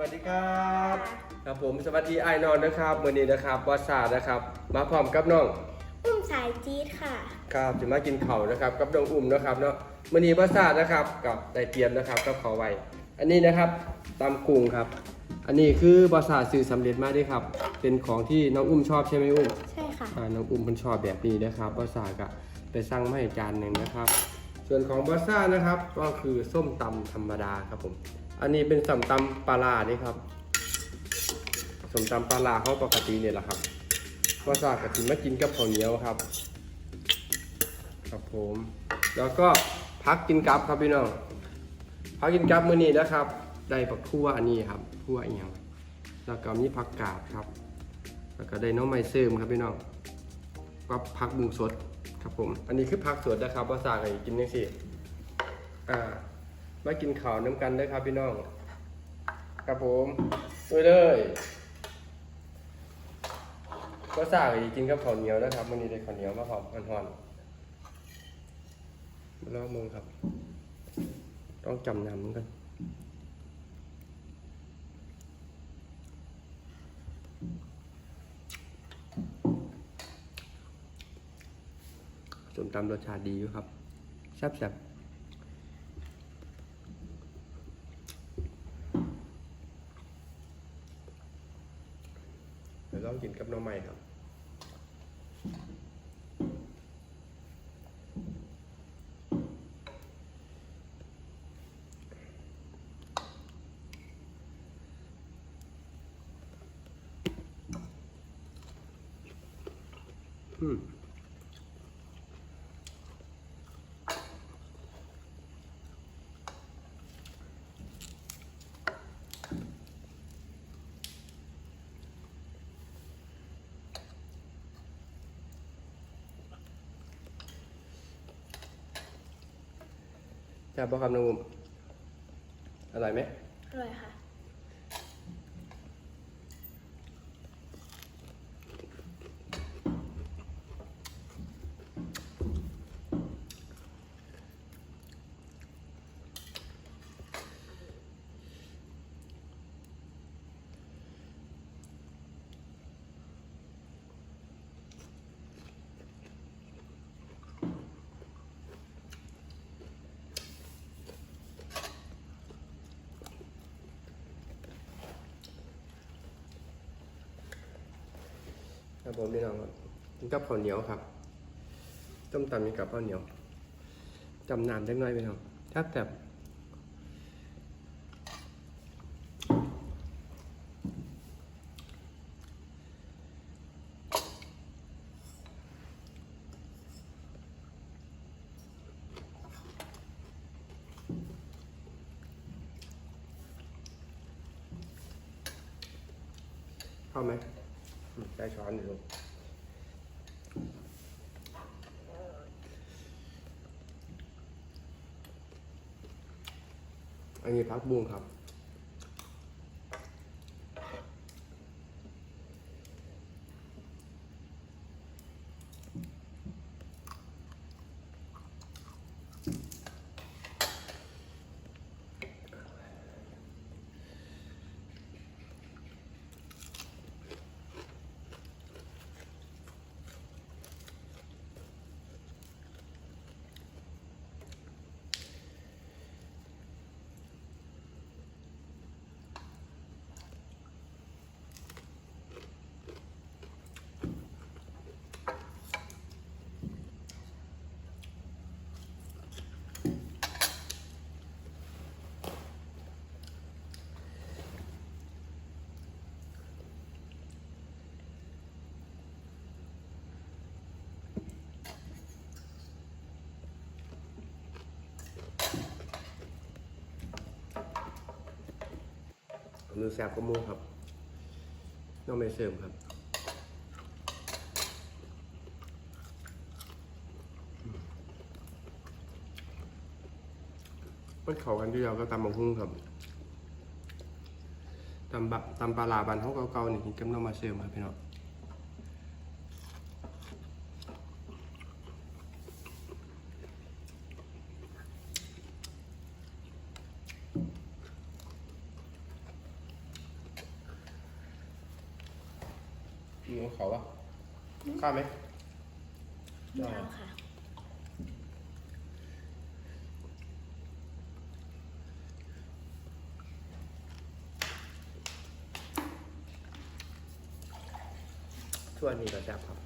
วัสดีครับครับผมสวัสดีไอ้นอนนะครับวันนี้นะครับวาสานะครับ มาพร้อมกับน้องอุ้มสายจี๊ดค่ะครับจะมากินเข่าวนะครับกับน้องอุ่มนะครับเนาะวันนี้วาสานะครับกับได้เตรียมนะครับกับเขาวไว้อันนี้นะครับตำกุ้งครับ อันนี้คือวาสาซื้อสำเร็จมาด้วยครับ เป็นของที่น้องอุ้มชอบใช่ไหมอุ้มใช่ค่ะอ่าน้องอุ้มมันชอบแบบนี้นะครับวาสากะไปสั่งมาให้จานหนึ่งนะครับ ส่วนของวาซ่านะครับก็คือส้มตำธรรมดาครับผม อันนี้เป็นส้มตำปลาร้านี่ครับสมตำปลาร้าเขาปกติเนี่ยแหละครับวาซากะทิมากินกับข้าวเหนียวครับ ครับผม แล้วก็พักกินกับครับพี่น้องพักกินกับมื้อนี้นะครับ ได้ผักทั่วอันนี้ครับทั่วอีหยังแล้วก็มีผักกาดครับ แล้วก็ได้น้องไม้เสริมครับพี่น้องกับผักบุงสดครับผม อันนี้คือผักสดนะครับว่าสากให้กินยังสิอ่า มากินข้าวน้ำกันเด้อครับพี่น้อง ครับผมด้วยเลยก็สากให้กินกับข้าวเหนียวนะครับวันนี้ได้ข้าวเหนียวมาหอมหอนๆลองมึงครับ ต้องจำนำกันส้มตำรสชาติดีอยู่ครับแซ่บๆเดี๋ยวลอง กับหน้องใหม่ครับอืม แซ่บป่ะครับน้องอุ้มอร่อยไหมอร่อยค่ะ ครับผมพี่น้องครับกินกับข้าวเหนียวครับต้มตำมีกับข้าวเหนียวจำนานได้ง่ายพี่น้องแทบแบบเข้า ได้ช้อนอยู่ลูกอันนี้พักบุ้งครับ มือแซบก็มูครับน้องไม่เสริมครับมันเข้ากันที่เราก็ตำบักหุ่งครับตำบะตำปลาลาบันเขาเก่าๆนี่กินกับน้องมาเสริมครับพี่น้อง งเขาวะข้าวไหมไม่เอาค่ะทั่วนี้ก็แซ่บครับ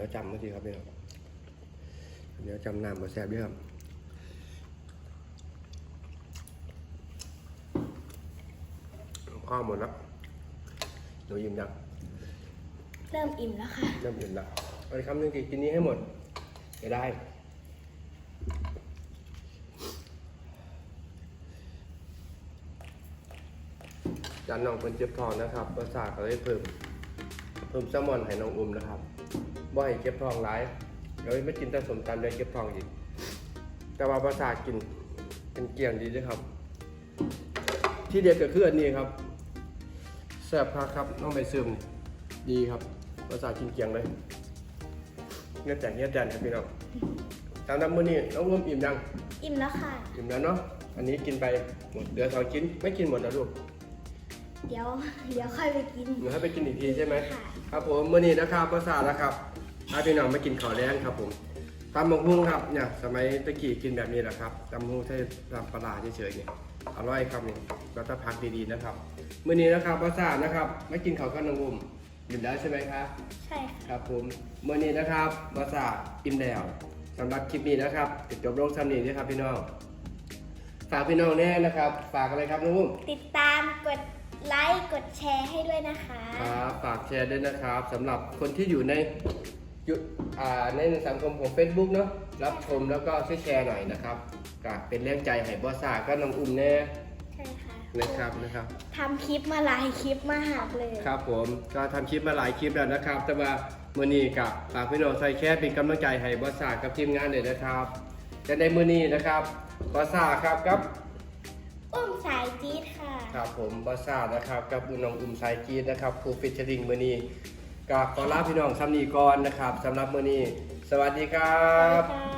นเหนียวจำเมื่อกี้ครับพี่น้องคนเหนียวจำน้ำมาแซ่บด้วยครับข้าวหมดแล้วหนูยิ้มยังเริ่มอิ่มแล้วค่ะ เริ่มอิ่มแล้วเอาอีกคำหนึ่งกินนี้ให้หมดจะได้จานน้องเป็นเจ็บท้องนะครับภาษาเขาได้เพิ่ม เพิ่มแซลมอนให้น้องอุ้มนะครับ บ่ให้เก็บท้องร้ายเดี๋ยวไม่กินแต่สมตำได้เก็บท้องอีก แต่ว่าภาษากินเป็นเกลี่ยงดีด้วยครับ ที่เด็ดก็คืออันนี้ครับแซ่บคักครับน้องใบซึมนี่ดีครับภาษากินเกลี่ยงเลยเงี้ยแจนเงี้ยแจนครับพี่น้องตามน้ำมือนี่น้องอุ้มอิ่มยังอิ่มแล้วค่ะ อิ่มแล้วเนาะอันนี้กินไปหมดเหลือสองชิ้นไม่กินหมดนะลูกเดี๋ยวเดี๋ยวค่อยไปกินเดี๋ยวให้ไปกินอีกทีใช่ไหมค่ะครับผมมื่อนี้นะครับภาษาแล้วครับ พาพี่น้องมากินข้าวแรงครับผมตำบักหุ่งครับเนี่ยสมัยตะกี้กินแบบนี้แหละครับตำบักหุ่งใช้ตำปลาร้าเฉยๆเนี่ยอร่อยครับนี่ก็ต้องพักดีๆนะครับมื่อนี้นะครับภาษานะครับไม่กินข้าวกับน้องอุ้มอิ่มแล้วใช่ไหมครับใช่ค่ะครับผมมื่อนี้นะครับภาษาอิ่มแล้วสสำหรับคลิปนี้นะครับติดจบลงซ้ำนี้ด้วยครับพี่น้องฝากพี่น้องแน่นะครับ ฝากอะไรครับน้องอุ้มติดตามกดไลค์กดแชร์ให้ด้วยนะคะ ครับฝากแชร์ด้วยนะครับสำหรับคนที่อยู่ใน อยู่อ่าในสังคมของ Facebook เนาะรับชมแล้วก็ช่วยแชร์หน่อยนะครับก็เป็นแรงใจให้บอสาก็น้องอุ้มแน่ใช่ค่ะนะครับนะครับทำคลิปมาหลายคลิปมากเลยครับผมก็ทำคลิปมาหลายคลิปแล้วนะครับ แต่ว่ามื่อนี้กับฝากพี่น้องใส่แค่เป็นกำลังใจให้บอสากับทีมงานเลยนะครับจะในมื่อนี้นะครับบอสาครับกับอุ้มสายจี๊ดค่ะ ครับผมบอสานะครับกับอุน้องอุ้มสายกีดนะครับครูฟิชเชอริงมื่อนี้ กับขอลาพี่น้องซ้ำนีก่อนนะครับสำหรับมื้อนี้ สวัสดีครับ